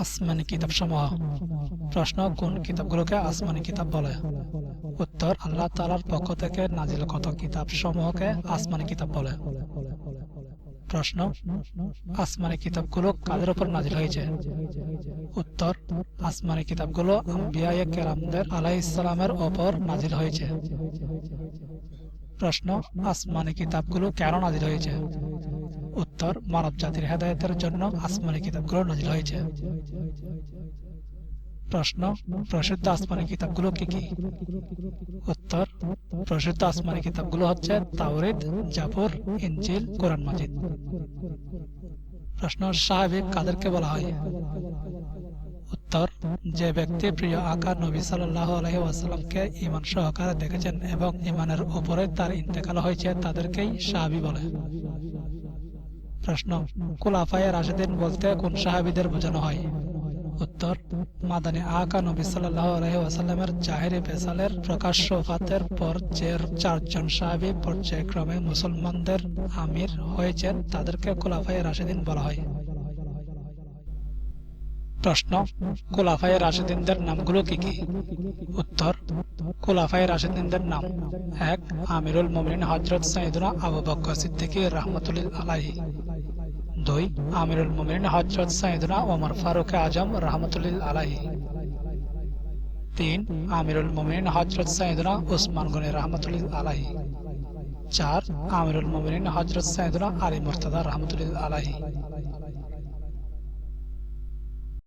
আসমানি কিতাব সমূহ প্রশ্ন, কোন কিতাবগুলোকে আসমানি কিতাব বলে? উত্তর, আল্লাহ তালার পক্ষ থেকে নাজিল কত কিতাব সমূহকে আসমানি কিতাব বলে। প্রশ্ন, আসমানি কিতাবগুলো কাদের উপর নাজিল হয়েছে? উত্তর, আসমানি কিতাবগুলো আম্বিয়ায়ে কেরামদের আলাহ ইসলামের ওপর নাজিল হয়েছে। প্রশ্ন, আসমানি কিতাবগুলো কেন নাজিল হয়েছে? উত্তর মানব জাতির হেদায়তের জন্য আসমানি কিতাবগুলো নাজিল হয়েছে। প্রশ্ন, প্রসিদ্ধ আসমানি কিতাবগুলো কি কি? উত্তর, প্রসিদ্ধ আসমানি কিতাবগুলো হচ্ছে তাওরিদ জাফর, ইনজিল, কোরআন মাজিদ। প্রশ্ন সাহাবিক কাদেরকে বলা হয়? উত্তর, যে ব্যক্তি প্রিয় আকা নবী সাল্লাহ আলহি ইমান সহকারে দেখেছেন এবং ইমানের উপরে তার ইন্তেকাল হয়েছে তাদেরকেই সাহাবি বলে। প্রশ্ন, খোলাফায় রাশেদিন বলতে কোন সাহাবিদের বোঝানো হয়? উত্তর, মাদানী আকা নবী সাল্লাহ জাহেরি বেসালের প্রকাশ্য ফাতের পর যে চারজন সাহাবি পর্যায়ক্রমে মুসলমানদের আমির হয়েছেন, তাদেরকে খোলাফায় রাশেদিন বলা হয়। প্রশ্ন কুলাফায়ে রাশেদিনদের নামগুলো কি কি? উত্তর কুলাফায়ে রাশেদিনদের নাম। এক, আমিরুল মোমিন হজরত সাইদুনা আবু বকর সিদ্দিকী রহমতুল্লিল আলাহি দুই, আমিরুল মোমিন হজরত সাইদুনা ওমর ফারুক আজম রহমতুল্লিল আলাহি তিন, আমিরুল মোমিন হজরত সাইদুনা উসমান গনি রহমতুল্লিল আলাহি চার, আমিরুল মোমিন হজরত সাইদুনা আলী মুর্তদা রহমতুল্লিল আলাহি